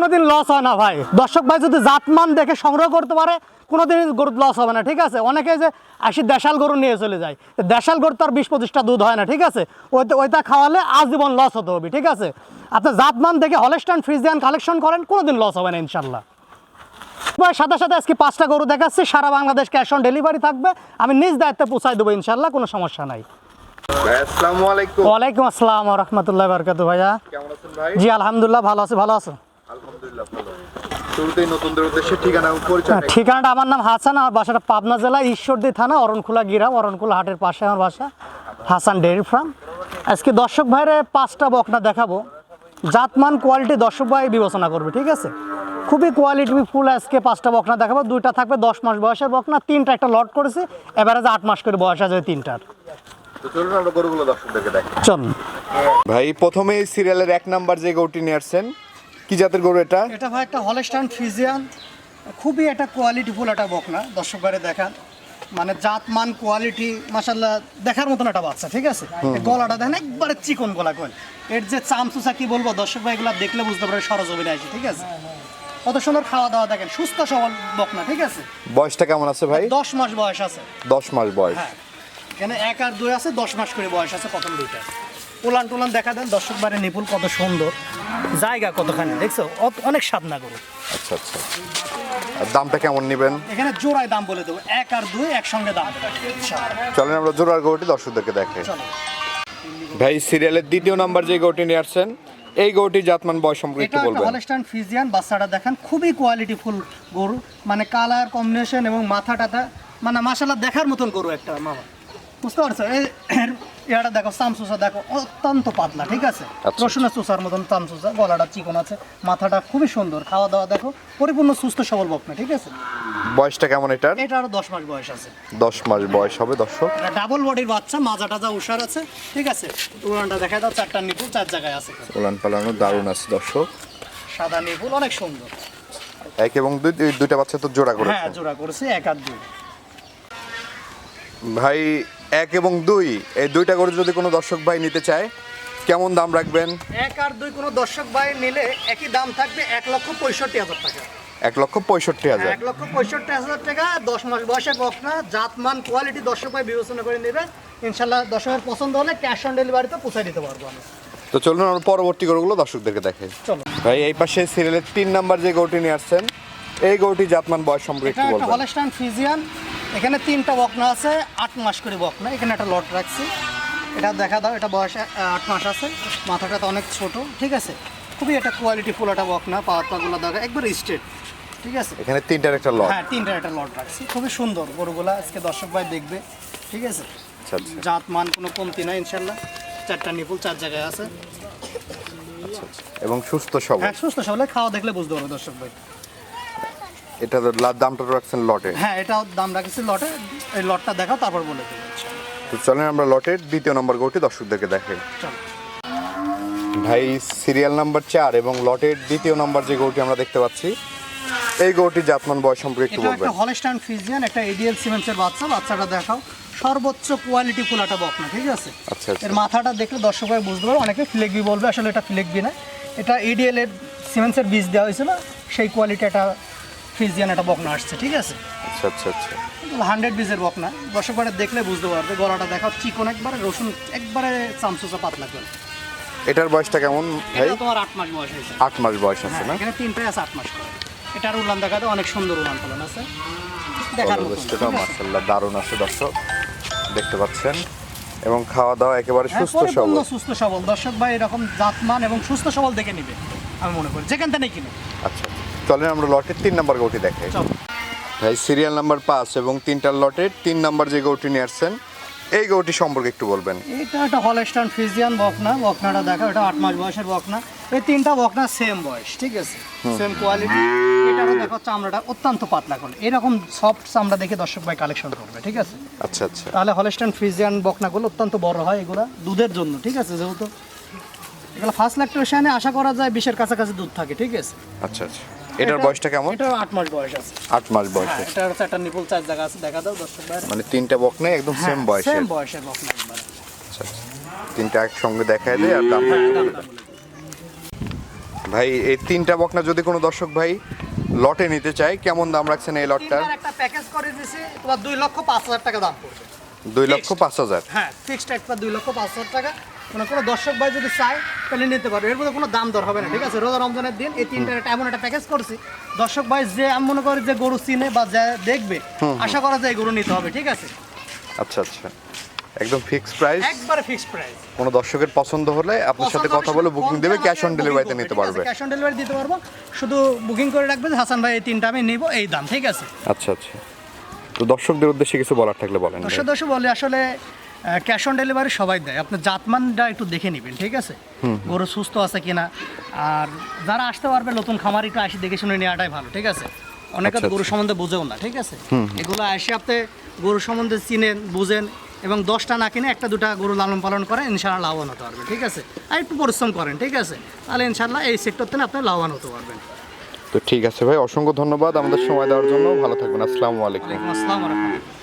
কোনোদিন লস হয় না ভাই। দর্শক ভাই যদি জাতমান দেখে সংগ্রহ করতে পারে কোনোদিন গরু লস হবে না ঠিক আছে? অনেকে যে আসি দেশাল গরু নিয়ে চলে যায় দেশাল গরু তো আর বিশ পঁচিশটা দুধ হয় না ঠিক আছে? ওইটা ওইটা খাওয়ালে আজীবন লস হতে হবে ঠিক আছে? আপনি জাতমান দেখে হলেস্টান ফ্রিজিয়ান কালেকশন করেন কোনোদিন লস হবে না ইনশাল্লাহ ভাই সাথে সাথে আজকে পাঁচটা গরু দেখাচ্ছি সারা বাংলাদেশ ক্যাশ অন ডেলিভারি থাকবে। আমি নিজ দায়িত্বে পৌঁছাই দেবো ইনশাল্লাহ কোনো সমস্যা নাই। আসসালামু আলাইকুম। ওয়ালাইকুম আসসালাম রহমতুল্লাহ বারকাতু ভাইয়া। কেমন আছেন ভাই? জি আলহামদুলিল্লাহ ভালো আছি ভালো আছো? শুরুতেই নতুনদের উদ্দেশ্যে ঠিকানা পরিচয় ঠিকানাটা আমার নাম হাসান আমার বাসাটা পাবনা জেলা ঈশ্বরদী থানা অরণখোলা গ্রাম অরণখোলা হাটের পাশে আমার বাসা হাসান ডেয়ারি ফার্ম। আজকে দর্শক ভাইরে পাঁচটা বকনা দেখাবো। জাতমান কোয়ালিটি দর্শক ভাই বিবেচনা করবে ঠিক আছে? খুবই কোয়ালিটি ফুল আজকে পাঁচটা বকনা দেখাবো। দুইটা থাকবে দশ মাস বয়সের বকনা তিনটা একটা লট করেছি। এবারে আট মাস করে বয়স আছে তিনটার। তো চলুন আমরা গরুগুলো দর্শকদেরকে দেখি চল ভাই প্রথমে সিরিয়ালের এক নাম্বার যে গরুটি নিয়ে আসছেন কি জাতের গরু এটা? এটা ভাই একটা হলেস্টান ফিজিয়ান খুবই একটা কোয়ালিটি ফুল একটা বকনা দর্শক ভাইরে দেখান। মানে জাত মান কোয়ালিটি মাসাল্লাহ দেখার মতন একটা বাচ্চা ঠিক আছে? গলাটা দেখেন একবারে চিকন গলা কল এর যে চামচুচা কি বলব দর্শক ভাই এগুলো দেখলে বুঝতে পারে সরজমিনে আসে ঠিক আছে? কত সুন্দর খাওয়া দাওয়া দেখেন সুস্থ সবল বকনা ঠিক আছে? বয়সটা কেমন আছে ভাই? দশ মাস বয়স আছে। দশ মাস বয়স। হ্যাঁ। এখানে এক আর দুই আছে দশ মাস করে বয়স আছে প্রথম দুইটা। উলান টুলান দেখা দেন দর্শক বারে নিপুল কত সুন্দর। জায়গা কতখানি? দেখছ? অনেক সাধনা করো আচ্ছা আচ্ছা। দামটা কেমন নেবেন? এখানে জোড়ায় দাম বলে দেবো। এক আর দুই একসঙ্গে দাম। চলেন আমরা জোড়ার গরুটি দর্শকদেরকে দেখে ভাই সিরিয়ালের দ্বিতীয় নাম্বার যে গরুটি নিয়ে আসছেন এই গরুটি জাতমান বয়স সম্পর্কে একটু বলবেন। হলস্টাইন ফিজিয়ান বাচ্চাটা দেখেন খুবই কোয়ালিটি ফুল গরু। মানে কালার কম্বিনেশন এবং মাথা টাথা মানে মাসাল্লাহ দেখার মতন গরু একটা মামা। বুঝতে পারছ? এই এটা দেখো চামচুসা দেখো অত্যন্ত পাতলা ঠিক আছে? আচ্ছা। রসুনের চুষার মতন চামচুসা গলাটা চিকন আছে মাথাটা খুবই সুন্দর। খাওয়া দাওয়া দেখো পরিপূর্ণ সুস্থ সবল বকনা ঠিক আছে? বয়সটা কেমন এটার? এটা আরও দশ মাস বয়স আছে। দশ মাস বয়স হবে দর্শক। ডাবল বডির বাচ্চা মাজা টাজা উষার আছে ঠিক আছে? উড়ানটা দেখা দাও চারটা নিপুল চার জায়গায় আছে। উলান পালানো দারুণ আছে দর্শক। সাদা নিপুল অনেক সুন্দর। এক এবং দুই- দুইটা বাচ্চা তো জোড়া করেছে। হ্যাঁ জোড়া করেছে এক আর দুই। ভাই এক এবং দুই এই দুইটা গরু যদি কোনো দর্শক ভাই নিতে চায় কেমন দাম রাখবেন? এক আর দুই কোনো দর্শক ভাই নিলে একই দাম থাকবে এক লক্ষ পঁয়ষট্টি হাজার টাকা। এক লক্ষ পঁয়ষট্টি হাজার। এক লক্ষ পঁয়ষট্টি হাজার টাকা দশ মাস বকনা জাতমান কোয়ালিটি দর্শক ভাই বিবেচনা করে নেবে। ইনশাল্লাহ দর্শকের পছন্দ হলে ক্যাশ অন ডেলিভারিতে পৌঁছে দিতে পারব আমি তো চলুন আমরা পরবর্তী গরুগুলো দর্শকদেরকে দেখে চলো। ভাই এই পাশে সিরিয়ালের তিন নাম্বার যে গরুটি নিয়ে আসছেন এই গরুটি জাতমান বয়স সম্পর্কে একটু বলবেন। হলস্টাইন এখানে তিনটা বকনা আছে আট মাস করে বকনা। এখানে একটা লট রাখছি। এটা দেখা দাও এটা বয়স আট মাস আছে। মাথাটা তো অনেক ছোট ঠিক আছে? খুবই একটা কোয়ালিটি ফুল একটা বকনা পাওয়ার পাগুলো দেখা একবার স্ট্রেট ঠিক আছে? এখানে তিনটার একটা লট। হ্যাঁ তিনটার একটা লট রাখছি। খুবই সুন্দর গরুগুলা আজকে দর্শক ভাই দেখবে ঠিক আছে? আচ্ছা আচ্ছা। জাত মান কোনো কমতি নয় ইনশাল্লাহ চারটা নিপুল চার জায়গায় আছে। এবং সুস্থ সবল। হ্যাঁ সুস্থ সবলে খাওয়া দেখলে বুঝতে পারবে দর্শক ভাই। এটা দামটা রাখছেন লটে। হ্যাঁ এটাও দাম রাখছি লটে। এই লটটা দেখাও তারপর বলে দেবো। তো চলেন আমরা লটের দ্বিতীয় নম্বর গরুটি দর্শকদেরকে দেখে চলো। ভাই সিরিয়াল নাম্বার চার এবং লটের দ্বিতীয় নাম্বার যে গরুটি আমরা দেখতে পাচ্ছি এই গরুটির জাতমান বয়স সম্পর্কে একটু এটা বলবেন। একটা হলস্টাইন ফিজিয়ান একটা এডিএল সিমেন্সের বাচ্চা। বাচ্চাটা দেখাও। সর্বোচ্চ কোয়ালিটি একটা বকনা ঠিক আছে? আচ্ছা আচ্ছা। এর মাথাটা দেখলে দর্শক ভাই বুঝতে পারবে অনেকে ফ্লেগবি বলবে আসলে এটা ফ্লেগবি না। এটা এডিএল এর সিমেন্সের বীজ দেওয়া হয়েছিল সেই কোয়ালিটি একটা ফিজিয়ান একটা বকনা আসছে ঠিক আছে? আচ্ছা আচ্ছা আচ্ছা। হান্ড্রেড বীজের বকনা। দর্শক ভাই দেখলে বুঝতে পারবে গলাটা দেখা চিকন একবারে রসুন একবারে চামচুচা পাতলা করে। এটার বয়সটা কেমন ভাই? তোমার আট মাস বয়স হয়েছে। আট মাস বয়স আছে হ্যাঁ, না? এখানে তিনটাই আছে আট মাস এটার উলান দেখাতে অনেক সুন্দর উলান ফলান আছে। দেখার মতো দারুণ আছে দর্শক। দেখতে পাচ্ছেন। এবং খাওয়া দাওয়া একেবারে হ্যাঁ, সুস্থ সবল। সুস্থ সবল। দর্শক ভাই এরকম জাতমান এবং সুস্থ সবল দেখে নিবে আমি মনে করি। যেখান থেকে কিনে আচ্ছা। চলেন আমরা লটের তিন নাম্বার গরুটি দেখাই। ভাই সিরিয়াল নাম্বার পাঁচ এবং তিনটার লটের তিন নাম্বার যে গরুটি নিয়ে আসছেন এই গরুটি সম্পর্কে একটু বলবেন। এটা একটা হলস্টান ফিজিয়ান বকনা বকনাটা দেখো এটা আট মাস বয়সের বকনা। এই তিনটা বকনা সেম বয়স ঠিক আছে? সেম কোয়ালিটি এটারও দেখো চামড়াটা অত্যন্ত পাতলা করে এরকম সফট চামড়া দেখে দর্শক ভাই কালেকশন করবে ঠিক আছে? আচ্ছা আচ্ছা। তাহলে হলস্টান ফ্রিজিয়ান বকনাগুলো অত্যন্ত বড় হয় এগুলা দুধের জন্য ঠিক আছে যেহেতু? এগুলো ফার্স্ট ল্যাকটেশনে আশা করা যায় বিশের কাছাকাছি দুধ থাকে ঠিক আছে? আচ্ছা আচ্ছা। এটার বয়সটা কেমন? এটার আট মাস বয়স আছে। আট মাস হ্যাঁ বয়সে এটা হচ্ছে একটা নিপুল চার জায়গা আছে দেখা দাও দর্শক ভাই মানে তিনটা বকনে একদম সেম বয়সের। সেম বয়সের বকনা একবার আচ্ছা আচ্ছা। তিনটা একসঙ্গে দেখায় দেয় আর দাম হ্যাঁ দিই। ভাই এই তিনটা বকনা যদি কোনো দর্শক ভাই লটে নিতে চায় কেমন দাম রাখছেন এই লটটার? একটা প্যাকেজ করে দিছি তোমার দুই লক্ষ পাঁচ হাজার টাকা দাম পড়বে। দুই লক্ষ পাঁচ হাজার। হ্যাঁ ফিক্সড একটা দুই লক্ষ পাঁচ হাজার টাকা। মানে কোনো দর্শক ভাই যদি চায় তাহলে নিতে পারবে। এর মধ্যে কোনো দাম দর হবে না ঠিক আছে? রোজা রমজানের দিন এই তিনটার একটা এমন একটা প্যাকেজ করছি। দর্শক ভাই যে আমি মনে করি যে গরু চিনে বা যা দেখবে আশা করা যায় গরু নিতে হবে ঠিক আছে? আচ্ছা আচ্ছা। একদম ফিক্সড প্রাইস একবারে ফিক্সড প্রাইস কোনো দর্শকের পছন্দ হলে আপনার সাথে কথা বলে বুকিং দেবে ক্যাশ অন ডেলিভারিতে নিতে পারবে। ক্যাশ অন ডেলিভারি দিতে পারব। শুধু বুকিং করে রাখবে যে হাসান ভাই এই তিনটা আমি নিব এই দাম ঠিক আছে? আচ্ছা আচ্ছা। তো দর্শকদের উদ্দেশ্যে কিছু বলার থাকলে বলেন। দর্শক দর্শক বলে আসলে ক্যাশ অন ডেলিভারি সবাই দেয়। আপনার জাতমানটা একটু দেখে নেবেন ঠিক আছে? গরু সুস্থ আছে কিনা? আর যারা আসতে পারবে নতুন খামার একটু আসি দেখে শুনে নেওয়াটাই ভালো ঠিক আছে? অনেকে তো আচ্ছা, গরু সম্বন্ধে বোঝেও না ঠিক আছে? এগুলো এসে আপনি গরু সম্বন্ধে চিনেন বুঝেন এবং দশটা না কিনে একটা দুটা গরু লালন পালন করেন ইনশাআল্লাহ লাভবান হতে পারবেন ঠিক আছে? আর একটু পরিশ্রম করেন ঠিক আছে? তাহলে ইনশাআল্লাহ এই সেক্টর থেকে আপনি লাভবান হতে পারবেন। তো ঠিক আছে ভাই অসংখ্য ধন্যবাদ আমাদের সময় দেওয়ার জন্য। ভালো থাকবেন আসসালামু আলাইকুম। আসসালাম রহমতুল্লাহ।